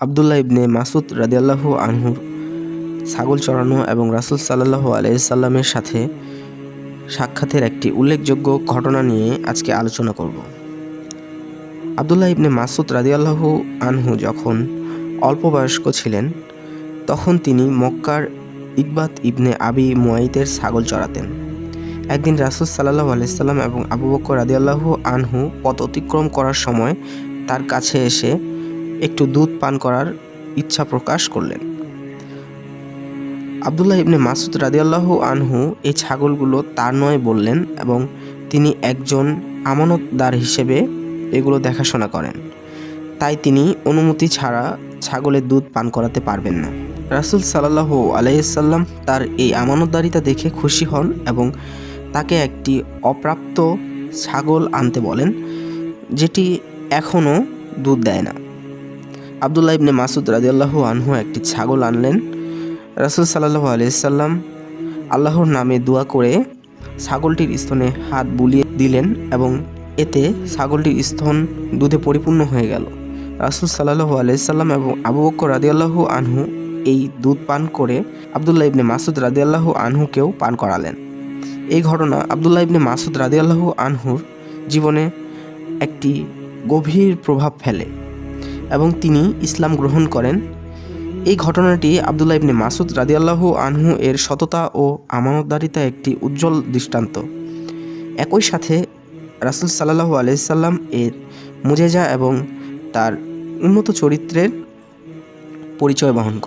আবদুল্লাহ ইবনে মাসুদ রাদিয়াল্লাহু আনহুর ছাগল চড়ানো এবং রাসূল সাল্লাল্লাহু আলাইসাল্লামের সাথে সাক্ষাতের একটি উল্লেখযোগ্য ঘটনা নিয়ে আজকে আলোচনা করব। আবদুল্লাহ ইবনে মাসুদ রাদিয়াল্লাহু আনহু যখন অল্প বয়স্ক ছিলেন, তখন তিনি মক্কার ইকবাত ইবনে আবি মুয়াইতের ছাগল চড়াতেন। একদিন রাসুল সাল্লাহ আলাইসাল্লাম এবং আবু বকর রাদিয়াল্লাহু আনহু পথ অতিক্রম করার সময় তার কাছে এসে একটু দুধ পান করার ইচ্ছা প্রকাশ করলেন। আবদুল্লাহ ইবনে মাসুদ রাদিয়াল্লাহু আনহু এই ছাগলগুলো তার নয় বললেন এবং তিনি একজন আমানতদার হিসেবে এগুলো দেখাশোনা করেন। তাই তিনি অনুমতি ছাড়া ছাগলের দুধ পান করাতে পারবেন না। রাসুল সাল্লাহ আলাইসাল্লাম তার এই আমানতদারিতা দেখে খুশি হন এবং তাকে একটি অপ্রাপ্ত ছাগল আনতে বলেন, যেটি এখনও দুধ দেয় না। আবদুল্লাহ ইবনে মাসুদ রাদিয়াল্লাহু আনহু একটি ছাগল আনলেন। রাসুল সাল্লাহ আলাইসাল্লাম আল্লাহর নামে দোয়া করে ছাগলটির স্তনে হাত বুলিয়ে দিলেন এবং এতে ছাগলটির স্তন দুধে পরিপূর্ণ হয়ে গেল। রাসুল সাল্লাহু আলাইসাল্লাম এবং আবু বক্কর রাদিয়াল্লাহু আনহু এই দুধ পান করে আবদুল্লাহ ইবনে মাসুদ রাদিয়াল্লাহু আনহুকেও পান করালেন। এই ঘটনা আবদুল্লাহ ইবনে মাসুদ রাদিয়াল্লাহু আনহুর জীবনে একটি গভীর প্রভাব ফেলে। এবং তিনি ইসলাম গ্রহণ করেন। এই ঘটনাটি আবদুল্লাহ ইবনে মাসুদ রাদিয়াল্লাহু আনহু এর সততা ও আমানতদারিতা একটি উজ্জ্বল দৃষ্টান্ত। একই সাথে রাসুল সাল্লাহু আলাইসাল্লাম এর মুজেজা এবং তার উন্নত চরিত্রের পরিচয় বহন করে